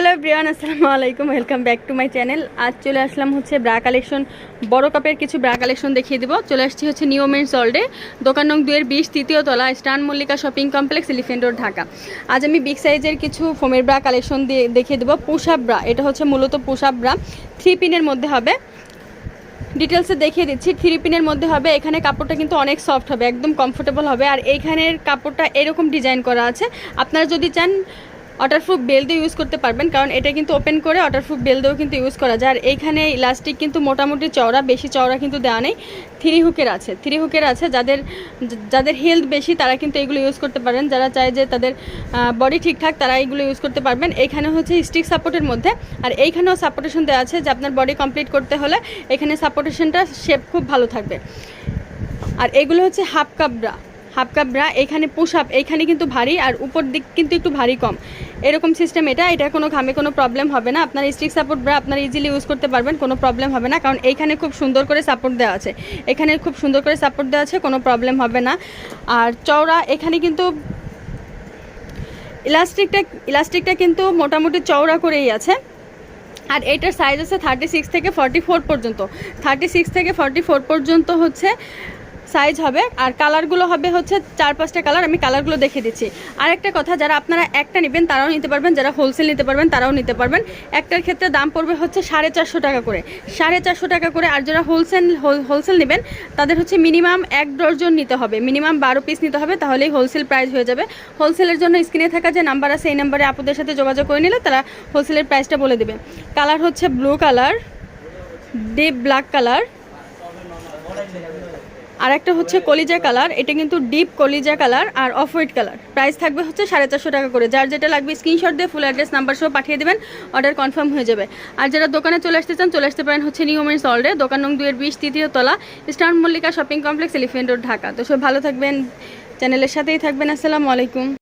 Hello Brian আসসালামু আলাইকুম, welcome back to my channel. আজ চলে আসলাম হচ্ছে ব্রা কালেকশন, বড় কাপের কিছু ব্রা কালেকশন দেখিয়ে দিব। চলে আসছি হচ্ছে নিউ মেন্স অলডে দোকান নং দুয়ের বিশ, তৃতীয় তলা, star Mallika shopping complex elephant road Dhaka. আজ আমি বিগ সাইজের কিছু ফোমের ব্রা কালেকশন দিয়ে দেখিয়ে দেবো। পুষাপ ব্রা, এটা হচ্ছে মূলত পুষাপ ব্রা। থ্রি পিনের মধ্যে হবে। ডিটেলসে দেখিয়ে দিচ্ছি, থ্রি পিনের মধ্যে হবে। এখানে কাপড়টা কিন্তু অনেক সফট হবে, একদম কমফোর্টেবল হবে। আর এইখানের কাপড়টা এরকম ডিজাইন করা আছে। আপনারা যদি চান ওয়াটারপ্রুফ বেল দিয়ে ইউজ করতে পারবেন, কারণ এটা কিন্তু ওপেন করে ওয়াটারপ্রুফ বেল দিয়েও কিন্তু ইউজ করা যায়। আর এইখানে ইলাস্টিক কিন্তু মোটামুটি চওড়া, বেশি চওড়া কিন্তু দেওয়া নেই। থ্রি হুকের আছে। থ্রি হুকের আছে, যাদের যাদের হেলথ বেশি, তারা কিন্তু এগুলো ইউজ করতে পারেন। যারা চায় যে তাদের বডি ঠিকঠাক, তারা এগুলো ইউজ করতে পারবেন। এইখানে হচ্ছে স্টিক সাপোর্টের মধ্যে। আর এইখানেও সাপোর্টেশন দেওয়া আছে যে আপনার বডি কমপ্লিট করতে হলে এখানে সাপোর্টেশনটা শেপ খুব ভালো থাকবে। আর এগুলো হচ্ছে half cup half cup bra, এখানে পুশ আপ এইখানে কিন্তু ভারী আর উপর দিক কিন্তু একটু ভারী কম। এরকম সিস্টেম এটা এটা কোনো ঘামে কোনো প্রবলেম হবে না। আপনার স্টিক সাপোর্ট ব্রা আপনার ইজিলি ইউজ করতে পারবেন, কোনো প্রবলেম হবে না। কারণ এইখানে খুব সুন্দর করে সাপোর্ট দেওয়া আছে। এখানে খুব সুন্দর করে সাপোর্ট দেওয়া আছে, কোনো প্রবলেম হবে না। আর চওড়া, এখানে কিন্তু ইলাস্টিকটা ইলাস্টিকটা কিন্তু মোটামুটি চওড়া করেই আছে। আর এটার সাইজ আছে থার্টি সিক্স থেকে ফর্টি ফোর পর্যন্ত। থার্টি সিক্স থেকে ফর্টি ফোর পর্যন্ত হচ্ছে সাইজ হবে, আর কালারগুলো হবে হচ্ছে চার পাঁচটা কালার আমি কালারগুলো দেখে দিচ্ছি। আর একটা কথা, যারা আপনারা একটা নেবেন, তারাও নিতে পারবেন, যারা হোলসেল নিতে পারবেন, তারাও নিতে পারবেন। একটার ক্ষেত্রে দাম পড়বে হচ্ছে সাড়ে চারশো টাকা করে। সাড়ে চারশো টাকা করে, আর যারা হোলসেল হোলসেল নেবেন, তাদের হচ্ছে মিনিমাম এক ডজন নিতে হবে। মিনিমাম বারো পিস নিতে হবে, তাহলেই হোলসেল প্রাইস হয়ে যাবে। হোলসেলের জন্য স্ক্রিনে থাকা যে নাম্বার আছে, এই নাম্বারে আপুদের সাথে যোগাযোগ করে নিলে তারা হোলসেলের প্রাইসটা বলে দেবে। কালার হচ্ছে blue colour deep black colour আর একটা হচ্ছে কলিজা কালার, এটা কিন্তু ডিপ কলিজা কালার আর অফ হোয়াইট কালার। প্রাইস থাকবে হচ্ছে সাড়ে চারশো টাকা করে। যার যেটা লাগবে স্ক্রিনশট দিয়ে ফুল অ্যাড্রেস নাম্বার সহ পাঠিয়ে দেবেন অর্ডার কনফার্ম হয়ে যাবে। আর যারা দোকানে চলে আসতে চান, চলে আসতে পারেন হচ্ছে নিউমেন্স অলরে দোকান নং দুয়ের বিশ, তৃতীয় তলা star Mallika shopping complex elephant road Dhaka. তো সব ভালো থাকবেন চ্যানেলের সাথেই থাকবেন, আসসালামু আলাইকুম।